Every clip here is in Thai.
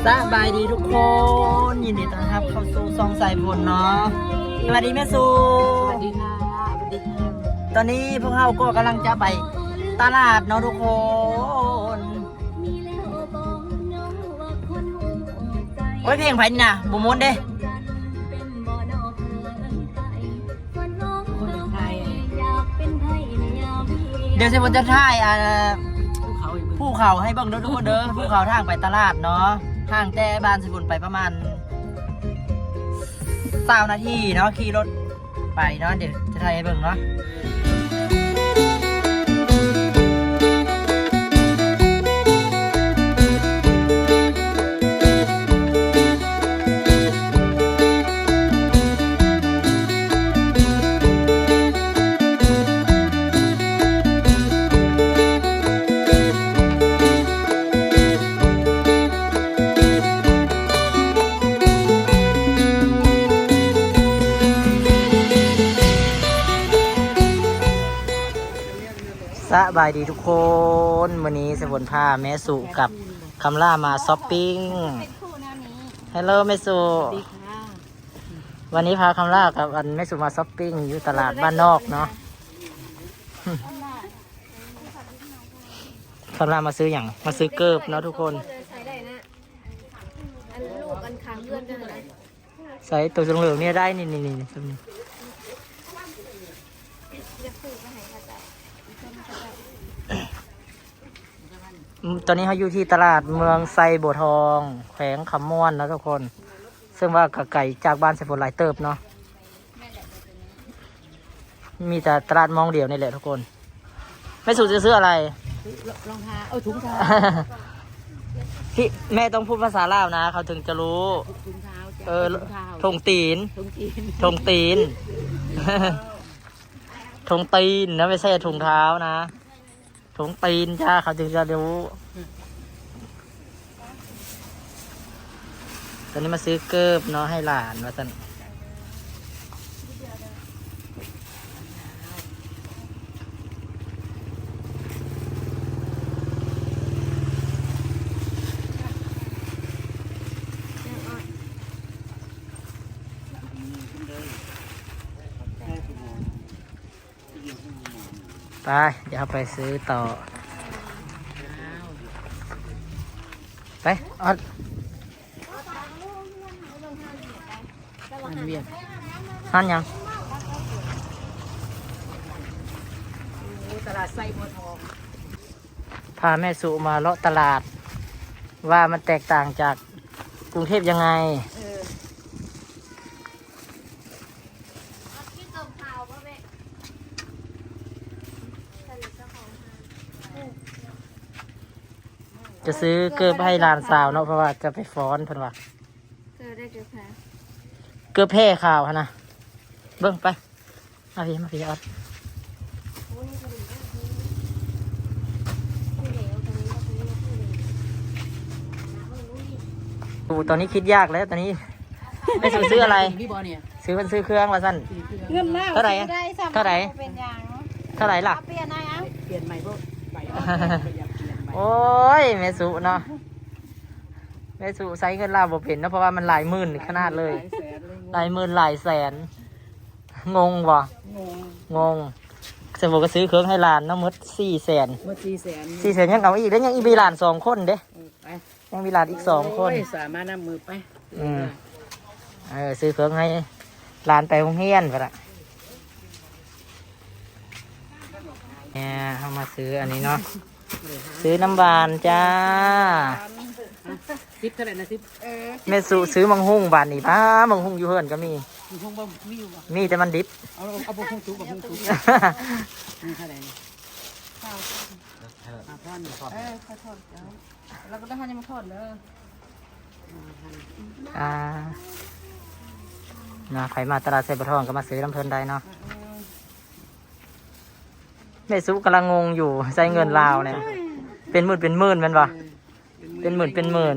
ดีทุกคน ยินดีต้อนรับเข้าสู่ซองสายบุญเนาะสวัสดีแม่สูสวัสดีค่ะสวัสดีค่ะตอนนี้พวกเราก็กำลังจะไปตลาดเนาะทุกคน โอ้ยเพลงไผ่นี่นะบุมนเด้คนไทยเดี๋ยวเซฟนจะถ่ายอ่าภูเขาอีกภูเขาให้เบิ่งเด้อทุกคนเด้อภูเขาทางไปตลาดเนาะ ห่างแต่บ้านสิบุญไปประมาณสานาทีเนาะขี่รถไปเนาะเดี๋ยวจะถ่ายให้เบิ่งเนาะ บายดีทุกคนวันนี้สบนผ้าแม่สุกับคำล่ามาช้อปปิ้งฮัลโหลแม่สุสวัสดีค่ะวันนี้พาคำล่ากับอันแม่สุมาช้อปปิ้งอยู่ตลาดบ้านนอกเนาะคำล่ามาซื้ออย่างมาซื้อเกิบเนาะทุกคนใช้ได้นะอันลูกอันค้างเพื่อนกันเลยใส่ตัวเหลืองๆเนี่ยได้นี่นี่นี่ตรงนี้ จะสื่อมาให้ค่ะจ้ะ อืม ตอนนี้เขาอยู่ที่ตลาดเมืองไซโบวทอง แขวงคำม่วนนะทุกคน ซึ่งว่ากะไก่จากบ้านไซโบหลายเติบเนาะมีแต่ตลาดมองเดียวนี่แหละทุกคน ไม่สุดจะซื้ออะไรรองเท้าเออถุงเท้าพี่แม่ต้องพูดภาษาลาวนะ เขาถึงจะรู้ถุงเท้าจ้ะเออถุงเท้าทงตีนถุงจีนทงตีนทงตีนนะไม่ใช่ถุงเท้านะ ทงตีนจ้าเขาถึงจะรู้ ตอนนี้มาซื้อเกิบเนาะให้หลานมาสัน ไปเดี๋ยวไปซื้อต่อ ไปเออมันเวียนนั่นยังตลาดไส้บัวทองพาแม่สุมาเลาะตลาด ว่ามันแตกต่างจากกรุงเทพยังไง เออ พี่ตบข่าวป่ะแม่ใส่เจ้าของ จะซื้อเกิบให้หลานสาวเนาะเพราะว่าจะไปฟ้อนเพิ่นว่าเจอได้เจอแพ้เกิบแพ่ข่าวหั่นนะเบิ่งไปมาพี่มาพี่ออดโอ้นี่ก็ดีนะผู้เหลวตรงนี้ก็ตรงนี้ก็ผู้เหลวน้ำมันรู้ดิดูตอนนี้คิดยากแล้วตอนนี้แม่สุซื้ออะไร พี่บอเนี่ยซื้อมันซื้อเครื่องว่าสั้นสี่เครื่องเงินมากเท่าไหร่อะได้สามเท่าไหร่เป็นยังเท่าไหร่ล่ะ เอาเปลี่ยนนะยังเปลี่ยนใหม่พวกใบอยากเปลี่ยนใหม่ โอ้ยแม่สุเนาะแม่สุใช้เงินลาวบ่เป็นเนาะเพราะว่ามันหลายหมื่นขนาดเลย หลายแสนเลยหลายหมื่นหลายแสน งงบ่งงงงสมมติก็ซื้อเครื่องให้หลานเนาะหมดสี่แสนเมื่อสี่แสนสี่แสนยังเอาอีกแล้วยังอีกมีหลานสองคนเด้เออไปยังมีหลานอีกสองคนโยสามารถนำมือไปอืมเออซื้อเครื่องให้หลานไปโรงเรียนไปละเนี่ยเอามาซื้ออันนี้เนาะ ซื้อน้ำหวานจ้า ซิปเท่าไหร่นะซิปเออแม่สุซื้อมังหุ่งบานนี่ป้ามังหุ่งอยู่เฮือนก็มี มีพงบ่มีอยู่บ่มีแต่มันดิบ เอาเอาพงจุกกับพงจุกนี่เท่าไหร่นี่ห้าพันเออขอโทษเดี๋ยวเราก็ต้องให้มันโทษเลยอ่านะใครมาตลาดเซบะทองก็มาซื้อน้ำเพลินได้เนาะ แม่สุกำลังงงอยู่ใช้เงินลาวเนี่ย เป็นหมื่นเป็นหมื่นแมันปะเป็นหมื่นเป็นหมื่น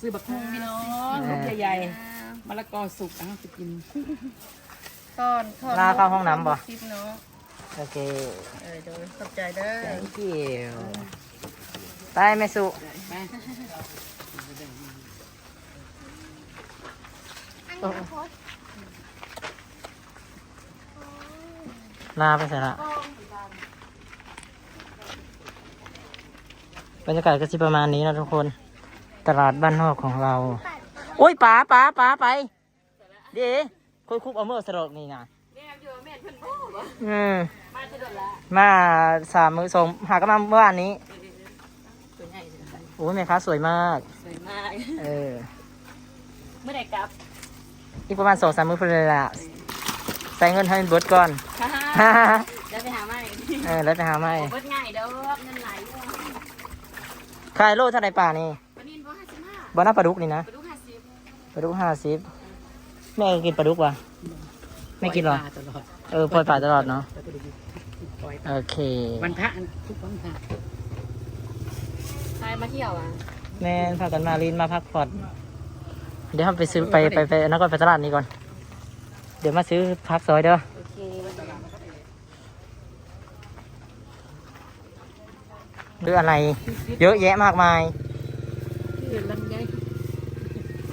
ซื้อบักฮุงพี่น้องลูกใหญ่ๆมะละกอสุกอะจะกินก่อนถอดลาเข้าห้องน้ำบ่ซิปเนาะโอเคเออเดี๋ยวขอบใจเด้อ thank you ไปแม่สุไปอันนี้โพส ลาไปเสร็จละบรรยากาศก็สิประมาณนี้นะทุกคน ตลาดบ้านนอกของเรา โอ้ยป๋าป๋าป๋าไป เดี๋ยวคุยคุบเอาเมื่อสรกนี่นะเนี่ยอยู่แม่เพิ่นบ่บ่อืมมาจะโดนละมาสามมือส่งหากนมาเมื่อวานนี้ตัวใหญ่จังเลยโอ้ยแม่ค้าสวยมาก สวยมาก เออ เมื่อไหร่กลับ อีกประมาณสองสามมือเพื่อนเลยละใส่เงินให้เบิดก่อน ฮ่าเดี๋ยวไปหาใหม่เออแล้วไปหาไม่เบิดง่ายเด้อเงินไหลอยู่ขายโลเท่าไหร่ป่านี่วันนี้บ่ห้าสิบห้าบานาปลาดุกนี่นะไปดูห้าสิบปลาดุกห้าสิบแม่ก็กินปลาดุกวะไม่กินหรอปล่ยปลาตลอดเออปล่อยป่าตลอดเนาะปล่อยโอเควันพระทุกวันพระใครมาเที่ยวอะแม่พากันมาลินมาพักผ่อนเดี๋ยวเราไปซื้อไปไปไปนักก่อนไปตลาดนี้ก่อน เดี๋ยวมาซื้อพักซอยเด้อ โอเค หรืออะไร เยอะแยะมากมาย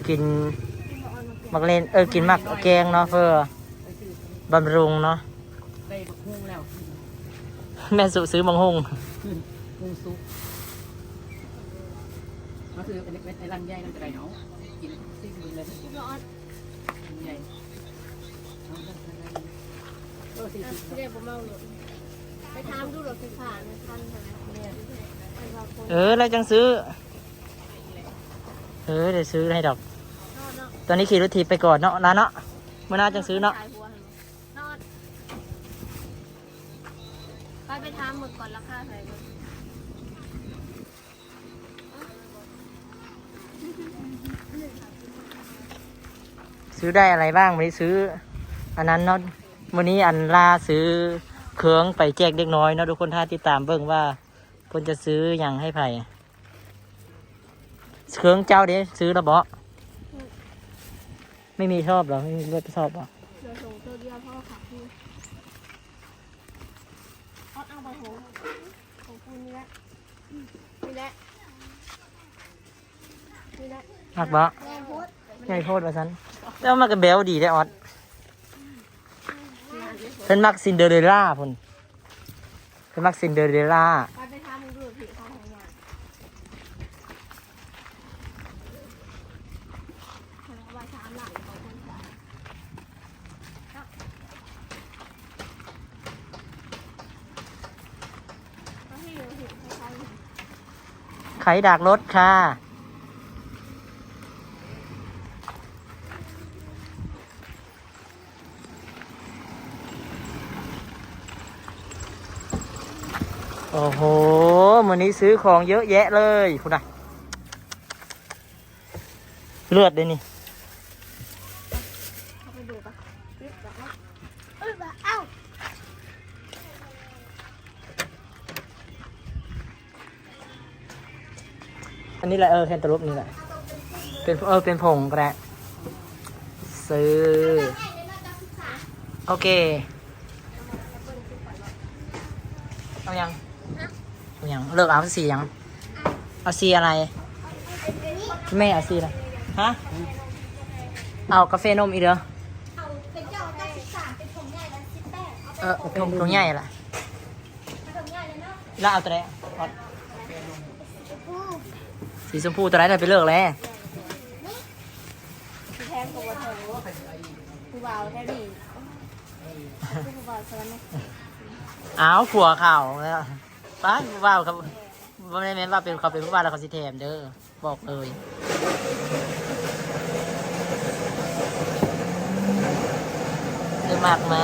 กินมักเล่นเออกินมักแกงเนาะเพื่อบำรุงเนาะแล้วแม่สุซื้อมังหงฮุ้งซุปมาซื้อเป็นไอ้ลำไยนั่นก็ได้เนาะกินซิ่งเลยลำไยเอาลำไยเออสี่สิบเรียกผมเมาหลุด ไปทำดูรถไฟฟ้าในคันเท่านั้นเนี่ยอันว่าโพสเออแล้วจังซื้อ เออเดี๋ยวซื้อให้ดอก นอนเนาะตอนนี้ขี่รถถีบไปก่อนเนาะนะเนาะเมื่อหน้าจังซื้อเนาะขายหัวให้มันนอนไปไปทำหมึกก่อนราคาเท่าไหร่ก่อนซื้อได้อะไรบ้างวันนี้ซื้อ อันนั้นเนาะวันนี้อันลาซื้อ เครื่องไปแจกเด็กน้อยเนาะทุกคนถ้าติดตามเบิ่งว่าเพิ่นจะซื้ออย่างให้ไผ่เครื่องเจ้าเด้ซื้อแล้วบ่ไม่มีชอบเหรอไม่มีเลือดชอบเหรอเดี๋ยวส่งตัวเดียวพ่อขับพี่ออดเอาไปโหของคุณนี่แหละนี่แหละนี่แหละมักบ่แม่โพสใหญ่โพดว่าซั่นแล้วมันก็แบวดีได้ออด เพิ่นมักซินเดอเรลล่าพุ่นเพิ่นมักซินเดอเรลล่าไปไปทำมึงดูผิดข้าวของงานเอไว้ถามหลังของคนจ่ายก็ให้อยู่ผิดคล้ายๆ ไขดักรถค่ะ โอ้โหวันนี้ซื้อของเยอะแยะเลยคุณน่ะเลือดเลยนี่เข้าไปดูปะปึ๊บแบบว่าเอ้ยแบบเอ้าอันนี้แหละเออแคนตาลูปนี่แหละ เป็นเออเป็นผงกระซื้อ โอเค เอายัง เอายังเลิกเอาสียังเอาสีอะไรแม่เอาสีอะไรฮะเอากาแฟนมอีกเด้อเอาเป็นเจ้าเจ้าสิบสามเป็นผงใหญ่แล้วสิบแปดเอาเออถุงถุงใหญ่ละผงใหญ่เลยเนาะแล้วเอาตัวไหนเอาอู้สีชมพูตัวไหนเราไปเลิกแล้วสีแทนกับวัวเธอผู้บ่าวแท้ดีผู้บ่าวสวนนะอ้าวผัวเข่าแล้ว ป้าผู้บ่าวครับว่าไม่ได้แม่นว่าเป็นเขาเป็นผู้บ่าวแล้วเขาสิแถมเด้อบอกเลยซื้อมากไหม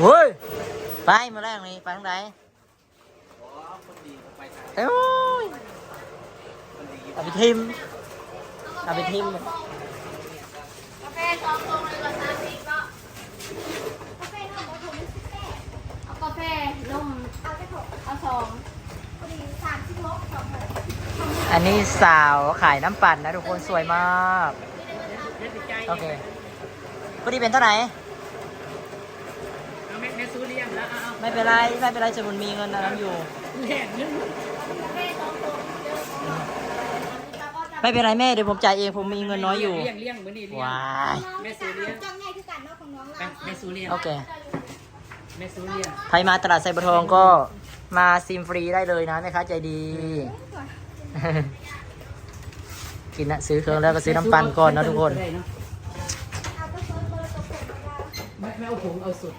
เฮ้ยไปมาแรกนี่ไปทางไหนเอ้ยเอาไปทิมเอาไปทิมกาแฟสองผงเลยละสามสิบก็กาแฟทำหมดถุงสิบแปดเอากาแฟนมเอาไปถกเอาสองพอดีสามสิบหกสองผงอันนี้สาวขายน้ำปั่นนะทุกคนสวยมาก โอเคพอดีเป็นเท่าไหร่เอาแม่แม่ซื้อเลี้ยงแล้วเอาไม่เป็นไร ไม่เป็นไรสมุนมีเงินอันนั้นอยู่ เอาแหลกนึงกาแฟสองผงไม่เป็นไรแม่เดี๋ยวผมจ่ายเองผมมีเงินน้อยอยู่เลี้ยงเลี้ยงมื้อนี้เลี้ยงว้ายแม่ซื้อเลี้ยงจังไงคือการนอกของน้องไปเรา แม่ซื้อเลี้ยง โอเคแม่ซื้อเลี้ยง ใครมาตลาดไซบะทองก็มาซิมฟรีได้เลยนะแม่ค้าใจดี กินนะซื้อเครื่องแล้วก็ซื้อน้ำปั่นก่อนนะทุกคนได้เอะเอาไปเฟิร์สเบอร์ตัวผมไม่ไม่เอาผงเอาสด